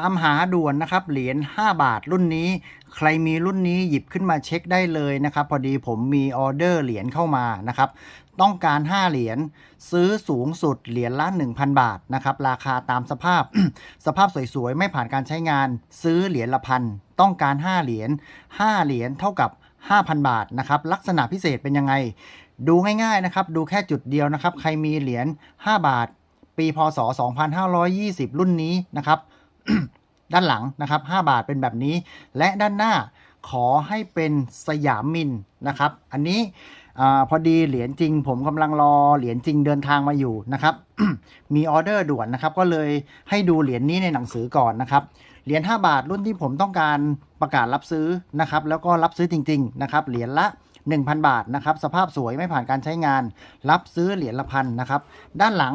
ตามหาด่วนนะครับเหรียญ5 บาทรุ่นนี้ ใครมีรุ่นนี้หยิบขึ้นมาเช็คได้เลยนะครับ พอดีผมมีออเดอร์เหรียญเข้ามานะครับ ต้องการ 5 เหรียญซื้อสูงสุดเหรียญละ 1,000 บาทนะครับ ราคาตามสภาพ สภาพสวยๆ ไม่ผ่านการใช้งาน ซื้อเหรียญละพันต้องการ 5 เหรียญ5เหรียญเท่ากับ 5,000 บาทนะครับลักษณะพิเศษเป็นยังไง ดูง่ายๆนะครับดูแค่จุดเดียวนะครับ ใครมีเหรียญ5บาท ปีพศ 2520 รุ่นนี้นะครับ ด้านหลังนะครับ 5 บาทเป็นแบบนี้ และด้านหน้าขอให้เป็นสยามมินนะครับ อันนี้อพอดีเหรียญจริง ผมกำลังรอเหรียญจริงเดินทางมาอยู่นะครับ มีออเดอร์ด่วนนะครับ ก็เลยให้ดูเหรียญนี้ในหนังสือก่อนนะครับ เหรียญ5บาทรุ่นที่ผมต้องการประกาศรับซื้อนะครับ แล้วก็รับซื้อจริง ๆ นะครับ เหรียญละ 1,000 บาทนะครับ สภาพสวยไม่ผ่านการใช้งาน รับซื้อเหรียญละพันนะครับ ด้านหลัง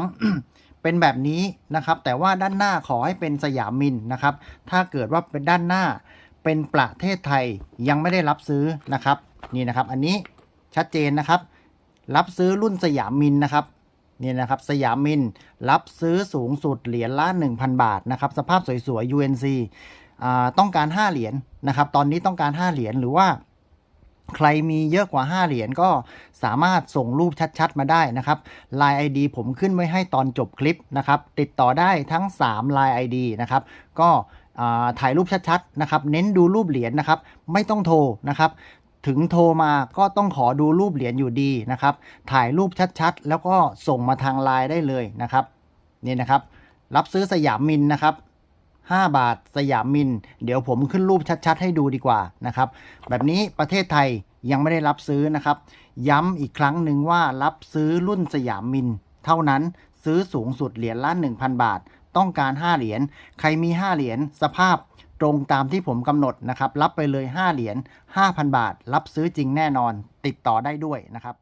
เป็นแบบนี้นะครับ แต่ว่าด้านหน้าขอให้เป็นสยามมินนะครับ ถ้าเกิดว่าเป็นด้านหน้าเป็นประเทศไทยยังไม่ได้รับซื้อนะครับ นี่นะครับ อันนี้ชัดเจนนะครับ รับซื้อรุ่นสยามมินนะครับนี่นะครับสยามมินรับซื้อสูงสุดเหรียญละ 1,000 บาทนะครับสภาพสวยๆ UNC อ่าต้องการ 5 เหรียญนะครับ ตอนนี้ต้องการ 5 เหรียญหรือว่า ใครมีเยอะกว่า 5 เหรียญก็สามารถส่งรูปชัด ๆ มาได้นะครับ Line ID ผมขึ้นไว้ให้ตอนจบคลิปนะครับ ติดต่อได้ทั้ง 3 Line ID นะครับ ก็ถ่ายรูปชัดๆนะครับ เน้นดูรูปเหรียญนะครับ ไม่ต้องโทรนะครับถึงโทรมาก็ต้องขอดูรูปเหรียญอยู่ดีนะครับ ถ่ายรูปชัดๆ แล้วก็ส่งมาทางไลน์ได้เลยนะครับ นี่นะครับ รับซื้อสยามมินนะครับ 5 บาทสยามมิน เดี๋ยวผมขึ้นรูปชัดๆ ให้ดูดีกว่านะครับ แบบนี้ประเทศไทยยังไม่ได้รับซื้อนะครับ ย้ำอีกครั้งหนึ่งว่ารับซื้อรุ่นสยามมิน เท่านั้นซื้อสูงสุดเหรียญละ 1,000 บาท ต้องการ 5 เหรียญ ใครมี 5 เหรียญสภาพตรงตามที่ผมกำหนดนะครับ รับไปเลย 5 เหรียญ 5,000 บาท รับซื้อจริงแน่นอน ติดต่อได้ด้วยนะครับ